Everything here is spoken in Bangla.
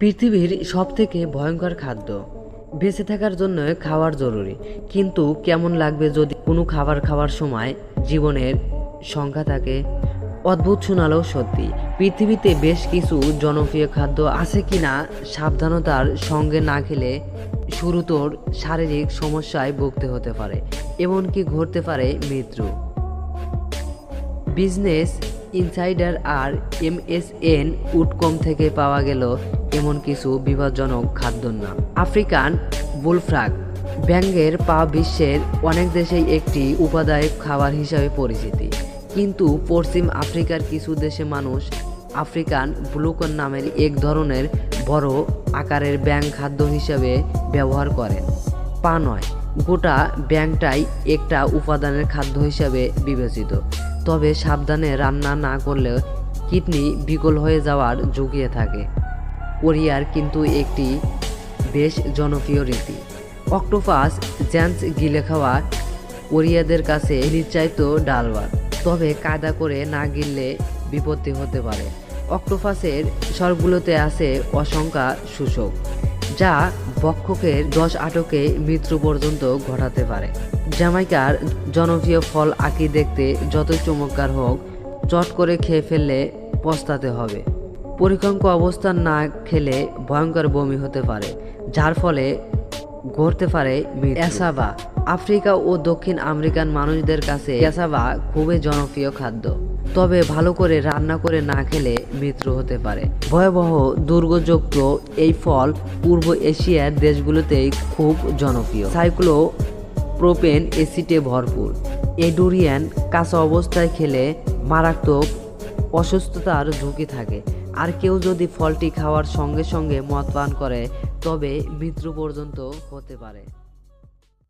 পৃথিবীর সবথেকে ভয়ঙ্কর খাদ্য। বেঁচে থাকার জন্য খাওয়ার জরুরি। কিন্তু কেমন লাগবে যদি কোনো খাবার খাওয়ার সময় জীবনের সংখ্যা থাকে? অদ্ভুত শোনালেও সত্যি। পৃথিবীতে বেশ কিছু জনপ্রিয় খাদ্য আছে কিনা সাবধানতার সঙ্গে না খেলে শুরুতোর শারীরিক সমস্যায় ভুগতে হতে পারে, এমনকি ঘটতে পারে মৃত্যু। বিজনেস ইনসাইডার আর এমএসএন উটকম থেকে পাওয়া গেল এমন কিছু বিপজ্জনক খাদ্য নাম আফ্রিকান বুলফ্রাগ ব্যাঙ্গের পা বিশ্বের অনেক দেশেই একটি উপাদায়ক খাবার হিসাবে পরিচিতি। কিন্তু পশ্চিম আফ্রিকার কিছু দেশে মানুষ আফ্রিকান ব্লুকন নামের এক ধরনের বড় আকারের ব্যাং খাদ্য হিসাবে ব্যবহার করেন। পা নয়, গোটা ব্যাংটাই একটা উপাদানের খাদ্য হিসাবে বিবেচিত। তবে সাবধানে রান্না না করলে কিডনি বিকল হয়ে যাওয়ার ঝুঁকিয়ে থাকে। ওরিয়ার কিন্তু একটি বেশ জনপ্রিয় রীতি। অক্টোপাস জ্যান্স গিলে খাওয়া ওরিয়াদের কাছে নিশ্চায়িত ডালবার তবে কায়দা করে না গিললে বিপত্তি হতে পারে। অক্টোপাসের স্বরগুলোতে আছে অসংখ্যা শোষক যা বক্ষকের দশ আটকে মৃত্যু পর্যন্ত ঘটাতে পারে। জামাইকার জনপ্রিয় ফল আঁকি দেখতে যতই চমৎকার হোক, চট করে খেয়ে ফেললে পস্তাতে হবে। পরিকঙ্ক অবস্থান না খেলে ভয়ঙ্কর বমি হতে পারে, যার ফলে ঘটতে পারে অ্যাসাবা আফ্রিকা ও দক্ষিণ আমেরিকান মানুষদের কাছে অ্যাসাবা খুবই জনপ্রিয় খাদ্য। তবে ভালো করে রান্না করে না খেলে মৃত্যু হতে পারে। ভয়াবহ দুর্গযুক্ত এই ফল পূর্ব এশিয়ার দেশগুলোতেই খুব জনপ্রিয়। সাইক্লো প্রোপেন এসিটে ভরপুর। এডুরিয়ান কাঁচা অবস্থায় খেলে মারাত্মক অসুস্থতার ঝুঁকি থাকে। আর কেউ যদি ফলটি খাওয়ার সঙ্গে সঙ্গে মদ পান করে, তবে মৃত্যু পর্যন্ত হতে পারে।